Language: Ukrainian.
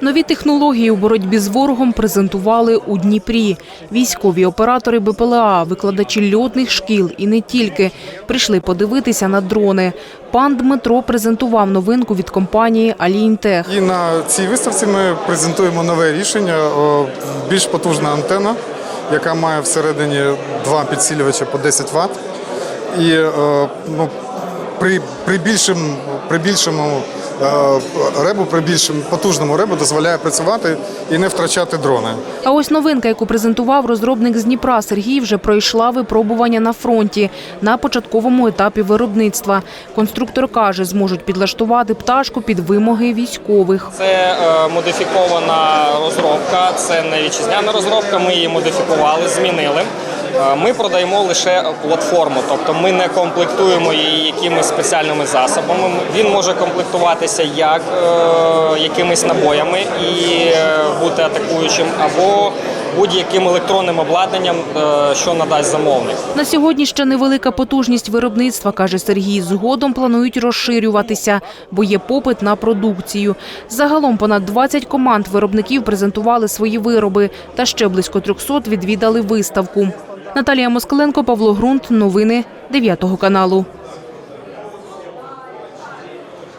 Нові технології у боротьбі з ворогом презентували у Дніпрі. Військові оператори БПЛА, викладачі льотних шкіл і не тільки прийшли подивитися на дрони. Пан Дмитро презентував новинку від компанії Аліінтех. І на цій виставці ми презентуємо нове рішення. Більш потужна антена, яка має всередині два підсилювача по 10 Вт. І ну, при, при, більшим, при більшому ребу, при більш потужному ребу дозволяє працювати і не втрачати дрони. А ось новинка, яку презентував розробник з Дніпра Сергій, вже пройшла випробування на фронті на початковому етапі виробництва. Конструктор каже, зможуть підлаштувати пташку під вимоги військових. Це е, модифікована розробка, це не вітчизняна розробка. Ми її модифікували, змінили. Е, Ми продаємо лише платформу, тобто ми не комплектуємо її якимись спеціальними засобами. Він може комплектуватися як е, якимись набоями і е, бути атакуючим, або будь-яким електронним обладнанням, що надасть замовник. На сьогодні ще невелика потужність виробництва, каже Сергій. Згодом планують розширюватися, бо є попит на продукцію. Загалом понад 20 команд виробників презентували свої вироби, та ще близько 300 відвідали виставку. Наталія Москаленко, Павло Грунт. Новини 9 каналу.